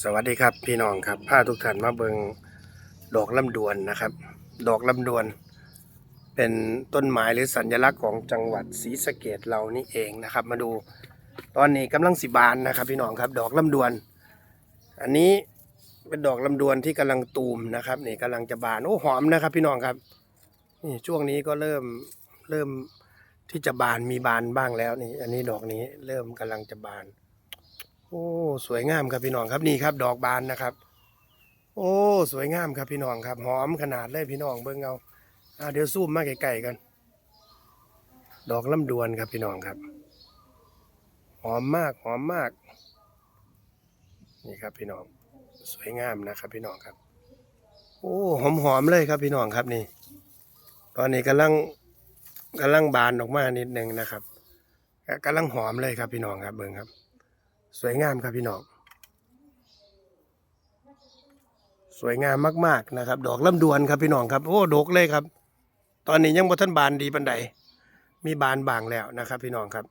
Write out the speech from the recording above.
สวัสดีครับพี่น้องครับพาทุกท่านมาเบิงดอกลำดวนนะครับ ดอกลำดวน เป็นต้นไม้หรือสัญลักษณ์ของจังหวัดศรีสะเกดเรานี่เองนะครับ มาดูตอนนี้กำลังสิบานนะครับ พี่น้องครับ ดอกลำดวน อันนี้เป็นดอกลำดวนที่กำลังตูมนะครับนี่กำลังจะบานโอ้หอมนะครับ พี่น้องครับนี่ช่วงนี้ก็เริ่มเริ่มที่จะบานมีบานบ้างแล้วนี่ อันนี้ดอกนี้เริ่มกำลังจะบาน โอ้สวยงามครับพี่น้องครับนี่ครับดอกบานนะครับ โอ้สวยงามครับพี่น้องครับ หอมขนาดเลยพี่น้องเบิ่งเอาอ่าเดี๋ยวซูมมาไกลๆกัน ดอกลำดวนครับพี่น้องครับ หอมมากหอมมาก นี่ครับพี่น้อง สวยงามนะครับพี่น้องครับ โอ้หอมหอมๆเลยครับพี่น้องครับนี่ ตอนนี้กำลังกำลังบานออกมานิดนึงนะครับกำลังหอมเลยครับพี่น้องครับเบิ่งครับ สวยงามครับพี่น้อง สวยงามมากๆนะครับ ดอกลำดวนครับพี่น้องครับ โอ้ดกเลยครับ ตอนนี้ยังบ่ท่านบานดีปันใดมีบานบางแล้วนะครับ พี่น้องครับ